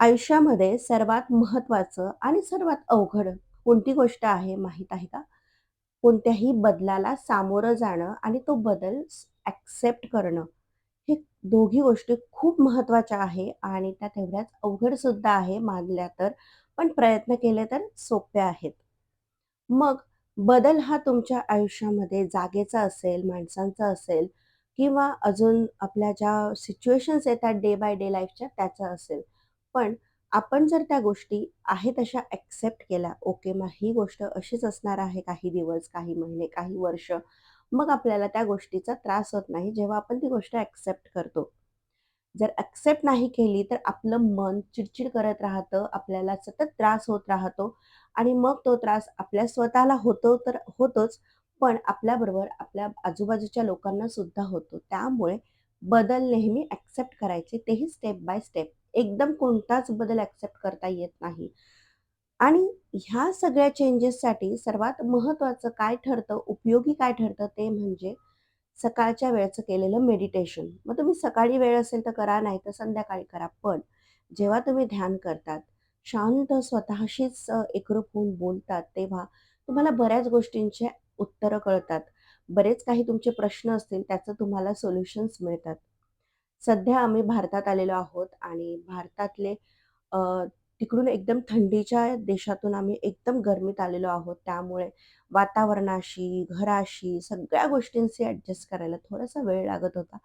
आयुष्यामध्ये सर्वात महत्त्वाचं आणि सर्वात अवघड कोणती गोष्ट आहे माहीत आहे का? कोणत्याही बदलाला सामोरं जाणं आणि तो बदल ॲक्सेप्ट करणं. हे दोघी गोष्टी खूप महत्त्वाच्या आहे आणि त्या तेवढ्याच अवघड सुद्धा आहे मानल्या तर. पण प्रयत्न केले तर सोप्या आहेत. मग बदल हा तुमच्या आयुष्यामध्ये जागेचा असेल, माणसांचा असेल किंवा अजून आपल्या ज्या सिच्युएशन्स येतात डे बाय डे लाईफच्या त्याचा असेल. पण आपण जर त्या गोष्टी आहे तशा ॲक्सेप्ट केल्या, ओके मग ही गोष्ट अशीच असणार आहे काही दिवस, काही महिने, काही वर्ष. मग आपल्याला त्या गोष्टीचा त्रास होत नाही जेव्हा आपण ती गोष्ट ॲक्सेप्ट करतो. जर ॲक्सेप्ट नाही केली तर आपलं मन चिडचिड करत राहतं, आपल्याला सतत त्रास होत राहतो आणि मग तो त्रास आपल्या स्वतःला होतो तर होतोच, पण आपल्याबरोबर आपल्या आजूबाजूच्या लोकांना सुद्धा होतो. त्यामुळे बदल नेहमी ॲक्सेप्ट करायचे, तेही स्टेप बाय स्टेप. एकदम कोणताच बदल ॲक्सेप्ट करता येत नाही. आणि ह्या सगळ्या चेंजेससाठी सर्वात महत्त्वाचं काय ठरतं, उपयोगी काय ठरतं ते म्हणजे सकाळच्या वेळचं केलेलं मेडिटेशन. मग तुम्ही सकाळी वेळ असेल तर करा, नाही तर संध्याकाळी करा. पण जेव्हा तुम्ही ध्यान करतात, शांत स्वतःशीच एकरूप होऊन बोलतात, तेव्हा तुम्हाला बऱ्याच गोष्टींचे उत्तरं कळतात. बरेच काही तुमचे प्रश्न असतील, त्याचं तुम्हाला सोल्युशन्स मिळतात. सध्या आम्ही भारतात आलेलो आहोत आणि भारतातले तिकडून एकदम थंडीच्या देशातून आम्ही एकदम गरमीत आलेलो आहोत. त्यामुळे वातावरणाशी, घराशी, सगळ्या गोष्टींशी ॲडजस्ट करायला थोडासा वेळ लागत होता.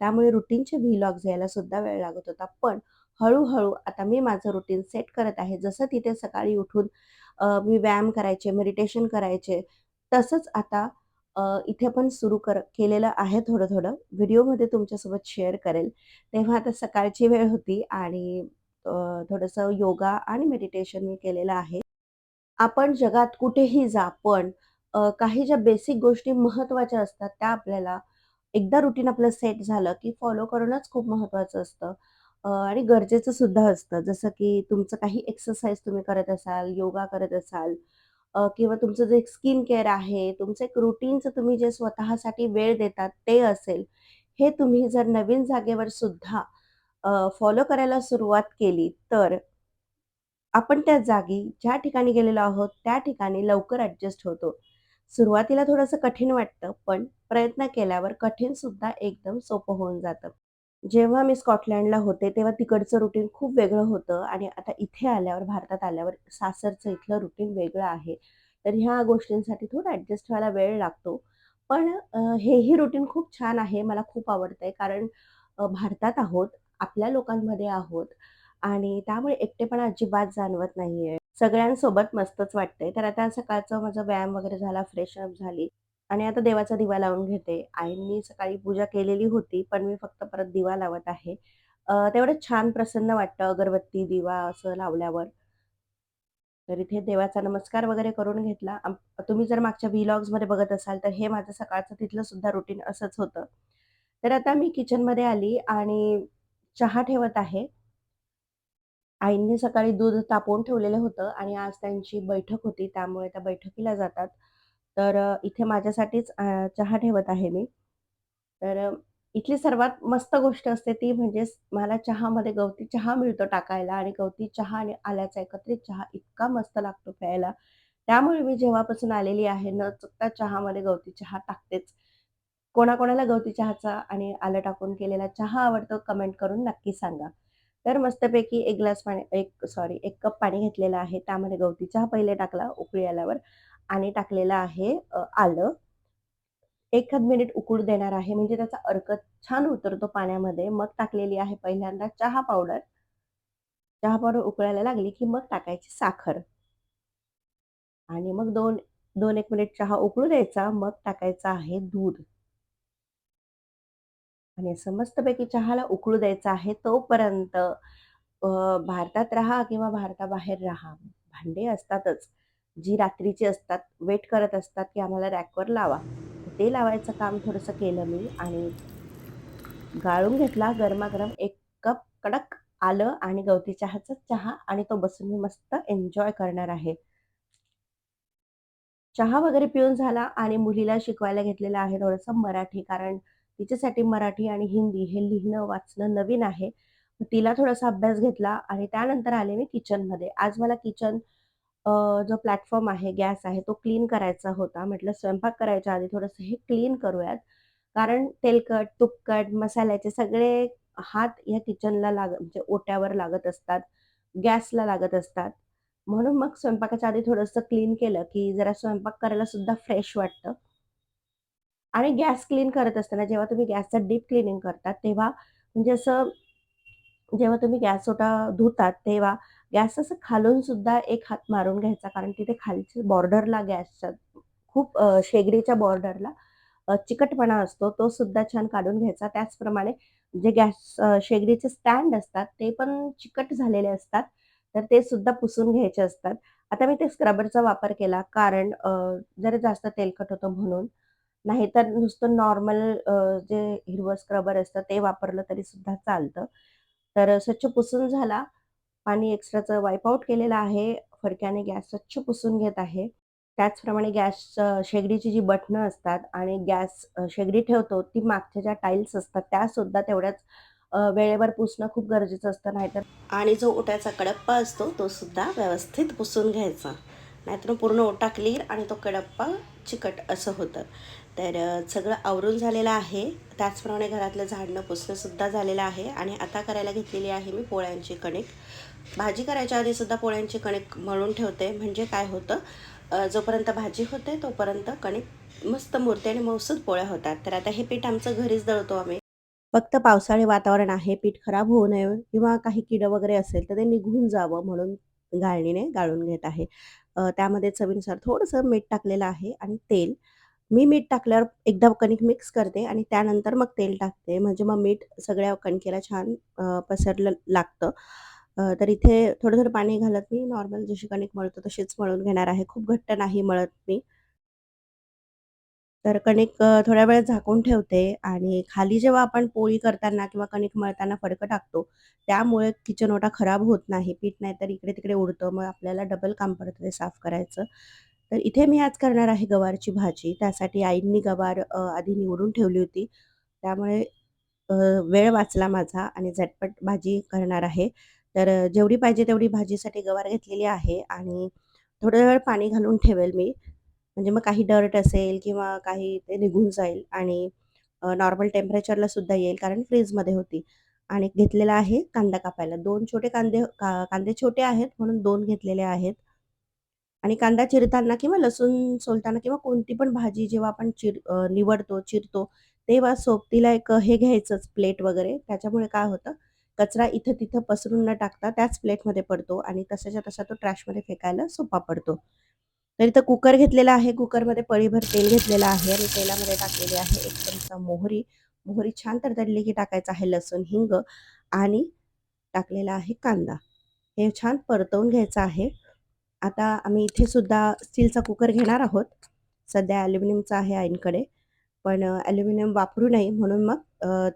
त्यामुळे रुटीनचे व्हिलॉग्स यायला सुद्धा वेळ लागत होता. पण हळूहळू आता मी माझं रुटीन सेट करत आहे. जसं तिथे सकाळी उठून मी व्यायाम करायचे, मेडिटेशन करायचे, तसंच आता इथे पण सुरू कर केलेलं आहे थोडं-थोडं. व्हिडिओमध्ये तुमच्यासोबत शेअर करेल. तेव्हा आता सकाळची वेळ होती आणि थोडंसं योगा आणि मेडिटेशन मी केलेलं आहे. आपण जगात कुठेही जा, पण काही ज्या बेसिक गोष्टी महत्त्वाच्या असतात, त्या आपल्याला एकदा रुटीन आपलं सेट झालं, की फॉलो करणंच खूप महत्त्वाचं असतं आणि गरजेचं सुद्धा असतं. जसं की तुमचं काही एक्सरसाइज तुम्ही करत असाल, योगा करत असाल किंवा तुमचं जे स्किन केअर आहे, तुमचं एक रुटीनचं तुम्ही जे स्वतःसाठी वेळ देतात ते असेल, हे तुम्ही जर नवीन जागेवर सुद्धा फॉलो करायला सुरुवात केली, तर आपण त्या जागी ज्या ठिकाणी गेलेलो आहोत, त्या ठिकाणी लवकर ॲडजस्ट होतो. सुरुवातीला थोडंसं कठीण वाटतं, पण प्रयत्न केल्यावर कठीण सुद्धा एकदम सोपं होऊन जातं. जेव्हा मी स्कॉटलँडला होते, तेव्हा तिकडचं रुटीन खूप वेगळं होतं आणि आता इथे आल्यावर, भारतात आल्यावर सासरचं इथलं रुटीन वेगळं आहे. तर ह्या गोष्टींसाठी थोडं ॲडजस्ट व्हायला वेळ लागतो. पण हेही रुटीन खूप छान आहे. मला खूप आवडतंय कारण भारतात आहोत, आपल्या लोकांमध्ये आहोत आणि त्यामुळे एकटेपणा अजिबात जाणवत नाही आहे सगळ्यांसोबत मस्तच वाटतंय. तर आता सकाळचं माझा व्यायाम वगैरे झाला, फ्रेश अप झाली आणि आता देवाचा दिवा लावून घेते. आईंनी सकाळी पूजा केलेली होती, पण मी फक्त परत दिवा लावत आहे. तेवढं तेवढंच छान प्रसन्न वाटतं अगरबत्ती, दिवा असं लावल्यावर. तर इथे देवाचा नमस्कार वगैरे करून घेतला. तुम्ही जर मागच्या व्लॉग्समध्ये बघत असाल, तर हे माझं सकाळचं तिथलं सुद्धा रुटीन असंच होतं. तर आता मी किचनमध्ये आली आणि चहा ठेवत आहे. आईंनी सकाळी दूध तापवून ठेवलेलं होतं आणि आज त्यांची बैठक होती, त्यामुळे त्या बैठकीला जातात. तर इथे माझ्यासाठीच चहा ठेवत आहे मी. तर इथली सर्वात मस्त गोष्ट असते ती म्हणजे मला चहामध्ये गवती चहा मिळतो टाकायला आणि गवती चहा आणि आल्याचा एकत्रित चहा इतका मस्त लागतो प्यायला. त्यामुळे मी जेव्हापासून आलेली आहे, न चुकता चहामध्ये गवती चहा टाकतेच. कोणाकोणाला गवती चहाचा आणि आलं टाकून केलेला चहा आवडतो कमेंट करून नक्की सांगा. तर मस्तपैकी एक ग्लास पाणी एक सॉरी एक कप पाणी घेतलेलं आहे. त्यामध्ये गवती चहा पहिले टाकला उकळी आल्यावर आणि टाकलेलं आहे आलं. एखाद मिनिट उकळू देणार आहे, म्हणजे त्याचा अर्क छान उतरतो पाण्यामध्ये. मग टाकलेली आहे पहिल्यांदा चहा पावडर. चहा पावडर उकळायला लागली, की मग टाकायची साखर आणि मग 2 2-1 मिनिट चहा उकळू द्यायचा. मग टाकायचा आहे दूध आणि समस्तपैकी चहाला उकळू द्यायचा आहे. तोपर्यंत भारतात राहा किंवा भारताबाहेर राहा, भांडे असतातच. जी रात्रीची असतात, वेट करत असतात, की आम्हाला रॅकवर लावा. ते लावायचं काम थोडंसं केलं मी आणि गाळून घेतला गरमागरम एक कप कडक आलं आणि गवती चहाचा चहा आणि तो बसून मी मस्त एन्जॉय करणार आहे. चहा वगैरे पिऊन झाला आणि मुलीला शिकवायला घेतलेलं आहे थोडंसं मराठी, कारण तिच्यासाठी मराठी आणि हिंदी हे लिहिणं, वाचणं नवीन आहे. तिला थोडासा अभ्यास घेतला आणि त्यानंतर आले मी किचनमध्ये. आज मला किचन जो प्लॅटफॉर्म आहे, गॅस आहे, तो क्लीन करायचा होता. म्हटलं स्वयंपाक करायच्या आधी थोडंसं हे क्लीन करूयात. कारण तेलकट, तुपकट, मसाल्याचे सगळे हात या किचनला लाग म्हणजे ओट्यावर लागत असतात, गॅसला लागत असतात. म्हणून मग स्वयंपाकाच्या आधी थोडंसं क्लीन केलं, की जरा स्वयंपाक करायला सुद्धा फ्रेश वाटतं. आणि गॅस क्लीन करत असताना जेव्हा तुम्ही गॅसचं डीप क्लीनिंग करतात तेव्हा म्हणजे असं जेव्हा तुम्ही गॅस ओटा धुतात, तेव्हा गॅस असं खालून सुद्धा एक हात मारून घ्यायचा. कारण तिथे खालच्या बॉर्डरला गॅसच्या खूप शेगडीच्या बॉर्डरला चिकटपणा असतो, तो सुद्धा छान काढून घ्यायचा. त्याचप्रमाणे जे गॅस शेगडीचे स्टँड असतात, ते पण चिकट झालेले असतात, तर ते सुद्धा पुसून घ्यायचे असतात. आता मी ते स्क्रबरचा वापर केला, कारण जरा जास्त तेलकट होतं म्हणून. नाहीतर नुसतं नॉर्मल जे हिरवं स्क्रबर असतं, ते वापरलं तरी सुद्धा चालतं. तर स्वच्छ पुसून झाला. पाणी एक्स्ट्राचं वाईपआउट केलेलं आहे. फडक्याने गॅस स्वच्छ पुसून घेत आहे. त्याचप्रमाणे गॅस शेगडीची जी बटणं असतात आणि गॅस शेगडी ठेवतो, ती मागच्या ज्या टाईल्स असतात, त्यासुद्धा तेवढ्याच वेळेवर पुसणं खूप गरजेचं असतं. नाहीतर आणि जो ओट्याचा कडप्पा असतो, तो सुद्धा व्यवस्थित पुसून घ्यायचा. नाहीतर पूर्ण ओटा क्लिअर आणि तो कडप्पा चिकट असं होतं. तर सगळं आवरून झालेलं आहे. त्याचप्रमाणे घरातलं झाडणं पुसणंसुद्धा झालेलं आहे आणि आता करायला घेतलेली आहे मी पोळ्यांची कणिक. भाजी करायच्या आधीसुद्धा पोळ्यांची कणिक मळून ठेवते. म्हणजे काय होतं जोपर्यंत भाजी होते तोपर्यंत कणिक मस्त मुरते आणि मौसूद पोळ्या होतात. तर आता हे पीठ आमचं घरीच दळतो आम्ही. फक्त पावसाळी वातावरण आहे, पीठ खराब होऊ नये किंवा काही किडं वगैरे असेल तर ते निघून जावं म्हणून गाळणीने गाळून घेत आहे. त्यामध्ये चवीनुसार थोडंसं मीठ टाकलेलं आहे आणि तेल. मी मीठ टाकल्यावर एकदा कणिक मिक्स करते आणि त्यानंतर मग तेल टाकते. म्हणजे मग मीठ सगळ्या कणकेला छान पसरलं लागतं. तर इथे थोडं-थोडं पाणी घालत मी नॉर्मल जशी कणिक मळतो तशीच मळून घेणार आहे. खूप घट्ट नाही मळत मी. तर कणिक थोड्या वेळ झाकून ठेवते आणि खाली जेव्हा आपण पोळी करताना किंवा कणिक मळताना फडकं टाकतो, त्यामुळे किचन ओटा खराब होत नाही. पीठ नाही तर इकडे-तिकडे उडतं. मग आपल्याला डबल काम पडतं ते साफ करायचं. तर इथे मी आज करणार आहे गवारची भाजी. त्यासाठी आईंनी गवार आधी निवडून ठेवली होती. त्यामुळे वेळ वाचला माझा आणि झटपट भाजी करणार आहे. तर जेवढी पाहिजे तेवढी भाजीसाठी गवार घेतलेली आहे आणि थोडा वेळ पाणी घालून ठेवेल मी. म्हणजे मग काही डर्ट असेल किंवा काही ते निघून जाईल आणि नॉर्मल टेम्परेचरला सुद्धा येईल कारण फ्रीजमध्ये होती. आणि घेतलेला आहे कांदा कापायला. दोन छोटे कांदे का कांदे छोटे आहेत म्हणून दोन घेतलेले आहेत. आणि कांदा चिरताना किंवा लसूण सोलताना किंवा कोणती पण भाजी जेव्हा आपण चिर निवडतो, चिरतो, तेव्हा सोबतीला एक हे घ्यायचंच प्लेट वगैरे. त्याच्यामुळे काय होतं, कचरा इथं-तिथं पसरून न टाकता त्याच प्लेटमध्ये पडतो आणि तसाच्या तसा तो ट्रॅशमध्ये फेकायला सोपा पडतो. तर इथं कुकर घेतलेला आहे. कुकरमध्ये पळीभर तेल घेतलेलं आहे आणि तेलामध्ये टाकलेली आहे एक चमचा मोहरी. मोहरी छान तडतडली की टाकायचं आहे लसूण, हिंग आणि टाकलेला आहे कांदा. हे छान परतवून घ्यायचं आहे. आता आम्ही इथे सुद्धा स्टीलचा कुकर घेणार आहोत. सध्या ॲल्युमिनियमचा आहे आईंकडे. पण ॲल्युमिनियम वापरू नये म्हणून मग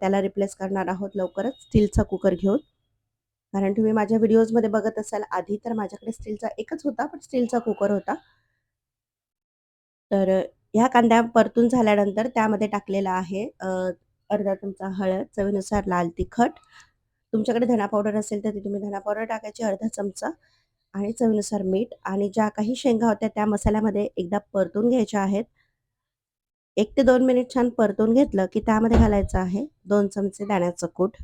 त्याला रिप्लेस करणार आहोत लवकरच स्टीलचा कुकर घेऊन. कारण तुम्ही माझ्या व्हिडिओजमध्ये बघत असाल आधी तर माझ्याकडे स्टीलचा एकच होता, पण स्टीलचा कुकर होता. तर ह्या कांद्या परतून झाल्यानंतर त्यामध्ये टाकलेला आहे अर्धा चमचा हळद, चवीनुसार लाल तिखट. तुमच्याकडे धना पावडर असेल तर ती तुम्ही धना पावडर टाकायची अर्धा चमचा आणि चवीनुसार मीठ आणि ज्या काही शेंगा होत्या त्या मसाल्यामध्ये एकदा परतून घ्यायच्या आहेत. एक ते दोन मिनिट छान परतून घेतलं, की त्यामध्ये घालायचं आहे दोन चमचे दाण्याचं कूट.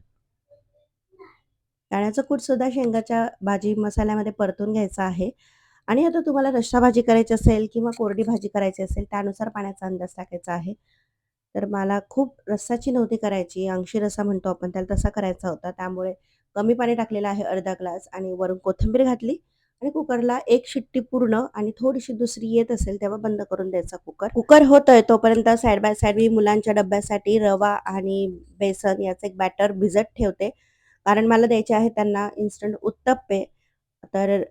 दाण्याचं कूटसुद्धा शेंगाच्या भाजी मसाल्यामध्ये परतून घ्यायचं आहे आणि आता तुम्हाला रस्सा भाजी करायची असेल किंवा कोरडी भाजी करायची असेल, त्यानुसार पाण्याचा अंदाज टाकायचा आहे. तर मला खूप रस्साची नव्हती करायची, अंशी रस्सा म्हणतो आपण त्याला, तसा करायचा होता. त्यामुळे कमी पाणी टाकलेलं आहे अर्धा ग्लास आणि वरून कोथिंबीर घातली आणि कुकरला एक शिट्टी पूर्ण आणि थोडीशी दुसरी येत असेल तेव्हा बंद करून द्यायचा कुकर. कुकर होतोय तोपर्यंत साईड बाय साईड मी मुलांच्या डब्यासाठी रवा आणि बेसन याचं एक बॅटर भिजत ठेवते. कारण मला द्यायचे आहे त्यांना इन्स्टंट उत्तप्पे. तर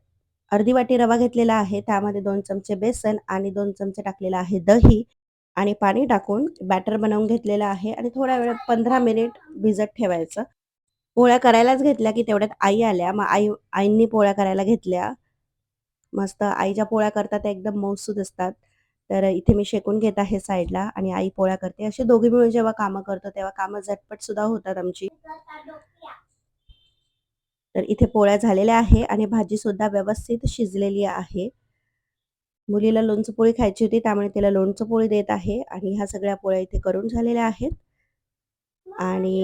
अर्धी वाटी रवा घेतलेला आहे. त्यामध्ये दोन चमचे बेसन आणि दोन चमचे टाकलेलं आहे दही आणि पाणी टाकून बॅटर बनवून घेतलेलं आहे आणि थोड्या वेळ 15 मिनिट भिजत ठेवायचं. पोळ्या करायलाच घेतल्या, की तेवढ्यात आई आल्या. मग आई आईंनी पोळ्या करायला घेतल्या. मस्त आईच्या पोळ्या करतात त्या एकदम मौसूद असतात. तर इथे मी शेकून घेत आहे साईडला आणि आई पोळ्या करते. असे दोघी मिळून जेव्हा कामं करतो, तेव्हा कामं झटपट सुद्धा होतात आमची. तर इथे पोळ्या झालेल्या आहे आणि भाजी सुद्धा व्यवस्थित शिजलेली आहे मुलीला लोणचं पोळी खायची होती त्यामुळे तिला लोणचं पोळी देत आहे आणि ह्या सगळ्या पोळ्या इथे करून झालेल्या आहेत आणि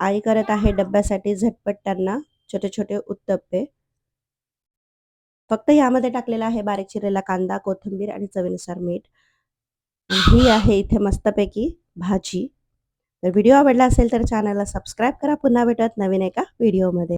आई करत आहे डब्यासाठी झटपट त्यांना छोटे छोटे उत्तप्पे. फक्त यामध्ये टाकलेला आहे बारीक चिरलेला कांदा कोथिंबीर आणि चवीनुसार मीठ. ही आहे इथे मस्तपैकी भाजी. तर व्हिडिओ आवडला असेल तर चॅनलला सबस्क्राईब करा. पुन्हा भेटत नवीन एका व्हिडिओमध्ये